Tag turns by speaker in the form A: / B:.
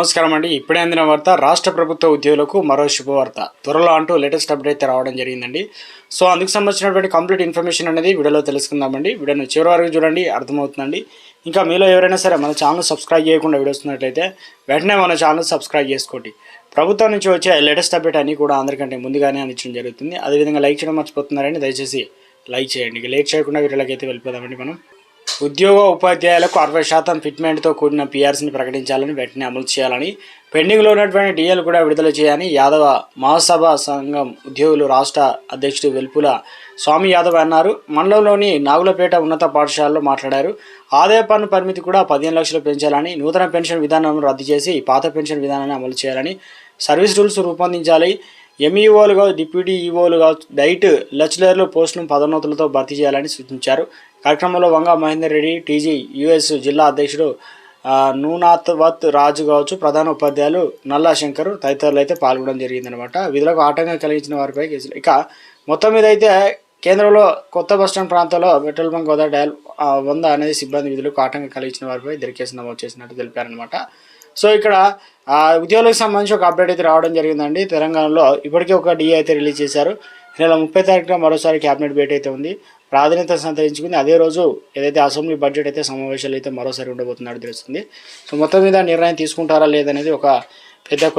A: నమస్కారం అండి. ఇప్పుడే అందిన వార్త రాష్ట్ర ప్రభుత్వ ఉద్యోగులకు మరో శుభవార్త. త్వరలో అంటూ లేటెస్ట్ అప్డేట్ అయితే రావడం జరిగిందండి. సో అందుకు సంబంధించినటువంటి కంప్లీట్ ఇన్ఫర్మేషన్ అనేది వీడియోలో తెలుసుకుందామండి. వీడియోను చివరి వరకు చూడండి అర్థమవుతుందండి. ఇంకా మీలో ఎవరైనా సరే మన ఛానల్ సబ్స్క్రైబ్ చేయకుండా వీడొస్తున్నట్లయితే వెంటనే మన ఛానల్ సబ్స్క్రైబ్ చేసుకోండి. ప్రభుత్వం నుంచి వచ్చే లేటెస్ట్ అప్డేట్ అన్నీ కూడా అందరికంటే ముందుగానే అందించడం జరుగుతుంది. అదేవిధంగా లైక్ చేయడం మర్చిపోతున్నారని దయచేసి లైక్ చేయండి. లేట్ చేయకుండా వీడియోలోకి అయితే వెళ్ళిపోదామండి మనం. ఉద్యోగ ఉపాధ్యాయులకు అరవై శాతం ఫిట్మెంట్తో కూడిన పీఆర్సీని ప్రకటించాలని వెంటనే అమలు చేయాలని పెండింగ్లో ఉన్నటువంటి డిఎల్ కూడా విడుదల చేయాలని యాదవ మహాసభ సంఘం ఉద్యోగులు రాష్ట్ర అధ్యక్షుడు వెల్పుల స్వామి యాదవ్ అన్నారు. మండలంలోని నాగులపేట ఉన్నత పాఠశాలలో మాట్లాడారు. ఆదాయ పన్ను పరిమితి కూడా పదిహేను లక్షలు పెంచాలని నూతన పెన్షన్ విధానం రద్దు చేసి పాత పెన్షన్ విధానాన్ని అమలు చేయాలని సర్వీస్ రూల్స్ రూపొందించాలి ఎంఈఓలుగా డిప్యూటీ ఈఓలుగా డైట్ లెక్చరర్లు పోస్టులను పదోన్నతులతో భర్తీ చేయాలని సూచించారు. కార్యక్రమంలో వంగ మహేందర్ రెడ్డి టీజీ యుఎస్ జిల్లా అధ్యక్షుడు నూనాత్వత్ నూనాథవత్ రాజు కావచ్చు ప్రధాన ఉపాధ్యాయులు నల్లా శంకర్ తదితరులు అయితే పాల్గొనడం జరిగిందనమాట విధులకు ఆటంకం కలిగించిన వారిపై కేసులు. ఇక మొత్తం మీద అయితే కేంద్రంలో కొత్త బస్టాండ్ ప్రాంతంలో పెట్రోల్ బంక్ వద్ద డయల్ వంద అనేది సిబ్బంది విధులకు ఆటంకం కలిగించిన వారిపై ఇద్దరు నమోదు చేసినట్టు తెలిపారనమాట సో ఇక్కడ ఉద్యోగులకు సంబంధించి ఒక అప్డేట్ అయితే రావడం జరిగిందండి. తెలంగాణలో ఇప్పటికే ఒక డిఏ అయితే రిలీజ్ చేశారు. నెల ముప్పై తారీఖున మరోసారి క్యాబినెట్ భేటీ అయితే ఉంది. ప్రాధాన్యత సంతరించుకుంది. అదే రోజు ఏదైతే అసెంబ్లీ బడ్జెట్ అయితే సమావేశాలు అయితే మరోసారి ఉండబోతున్నట్టు తెలుస్తుంది. సో మొత్తం మీద నిర్ణయం తీసుకుంటారా లేదనేది ఒక పెద్ద